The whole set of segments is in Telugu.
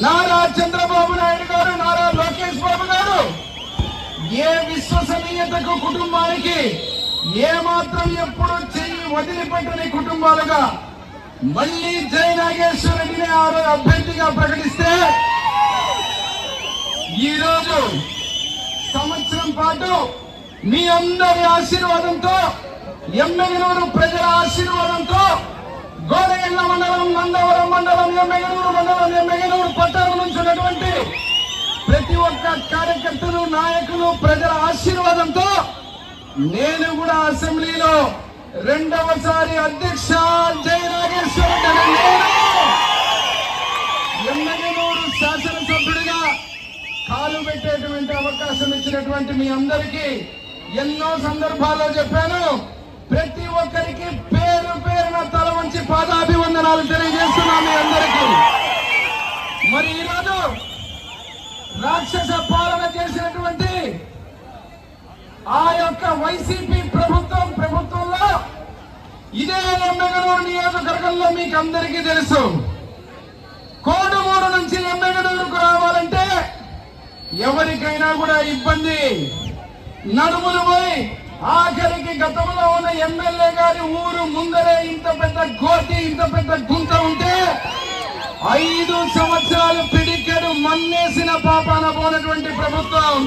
నారా చంద్రబాబు నాయుడు గారు నారా లోకేష్ బాబు గారు ఏ విశ్వసనీయతకు కుటుంబానికి ఏ మాత్రం ఎప్పుడు చెయ్యి వదిలిపెట్టని కుటుంబాలుగా మళ్ళీ జై నాగేశ్వర రెడ్డిని అభ్యర్థిగా ప్రకటిస్తే ఈ రోజు సంవత్సరం పాటు మీ అందరి ఆశీర్వాదంతో ఎమ్మెగనూరు ప్రజల ఆశీర్వాదంతో గోడగిళ్ళ మండలం నందవరం మండలం ఎమ్మెగనూరు ప్రతి ఒక్క కార్యకర్తలు నాయకులు ప్రజల ఆశీర్వాదంతో నేను కూడా అసెంబ్లీలో రెండవసారి అధ్యక్ష జై నాగేశ్వర రెడ్డి శాసనసభ్యుడిగా కాలు పెట్టేటువంటి అవకాశం ఇచ్చినటువంటి మీ అందరికీ ఎన్నో సందర్భాల్లో చెప్పాను. ప్రతి ఒక్కరికి పేరు పేరున తల వంచి పాదాలు తెలియజేస్తున్నా మీ అందరికీ మరి ఈరోజు రాక్షస పాలన చేసినటువంటి ఆ యొక్క వైసీపీ ప్రభుత్వం ప్రభుత్వంలో ఇదే ఎమ్మెగనూరు నియోజకవర్గంలో మీకు అందరికీ తెలుసు. కోడుమూరు నుంచి ఎమ్మెగనూరుకు రావాలంటే ఎవరికైనా కూడా ఇబ్బంది. నడుములు పోయి ఆఖరికి గతంలో ఉన్న ఎమ్మెల్యే గారి ఊరు ముందరే ఇంత పెద్ద గోతి ఇంత పెద్ద గుంత ఉంటే ఐదు సంవత్సరాలు మన్నేసిన పాపాన పోనటువంటి ప్రభుత్వం.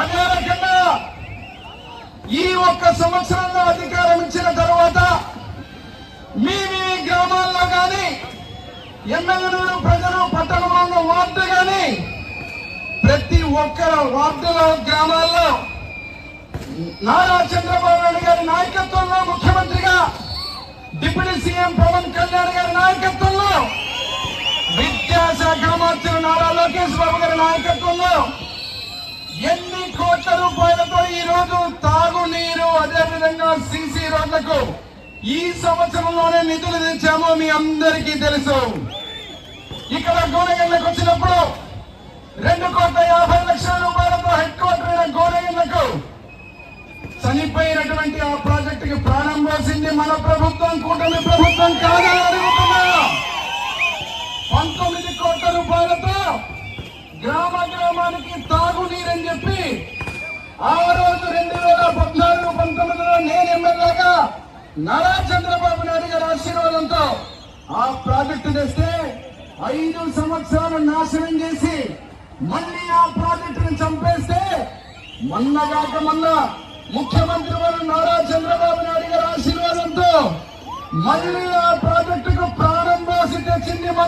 అదే రకంగా ఈ ఒక్క సంవత్సరంలో అధికారం ఇచ్చిన తర్వాత మీ మీ గ్రామాల్లో కానీ ఎమ్మెల్యేలు ప్రజలు పట్టణంలో ఉన్న వార్డు కానీ ప్రతి ఒక్కరు వార్డులో గ్రామాల్లో నారా చంద్రబాబు నాయుడు గారి నాయకత్వంలో ముఖ్యమంత్రిగా డిప్యూటీ సీఎం పవన్ కళ్యాణ్ గారి విద్యాశాఖ నారా లోకేష్ బాబు గారి నాయకత్వంలో ఎన్ని కోట్ల రూపాయలతో ఈ రోజు తాగునీరు అదేవిధంగా సీసీ రోడ్లకు ఈ సంవత్సరంలోనే నిధులు తెచ్చామో మీ అందరికీ తెలుసు. ఇక్కడ గోనగండ్లకు వచ్చినప్పుడు రెండు కోట్ల యాభై లక్షల రూపాయలతో హెడ్ క్వార్టర్ అయిన గోనగండ్లకు చనిపోయినటువంటి ఆ ప్రాజెక్టుకి ప్రాణం మన ప్రభుత్వం కూటమి ప్రభుత్వం కాదని రూపాయలతో గ్రామ గ్రామానికి తాగునీరని చెప్పి ఆ రోజు రెండు వేల పద్నాలుగు పంతొమ్మిదిలో నేను ఎమ్మెల్యేగా నారా చంద్రబాబు నాయుడు గారి ఆశీర్వాదంతో ఆ ప్రాజెక్టు తెస్తే ఐదు సంవత్సరాలు నాశనం చేసి మళ్ళీ ఆ ప్రాజెక్టును చంపేస్తే మొన్నగాక మొన్న ముఖ్యమంత్రి వారు నారా చంద్రబాబు నాయుడు గారి ఆశీర్వాదంతో మళ్ళీ ఆ ప్రాజెక్టుకు ప్రాణం తెచ్చింది మన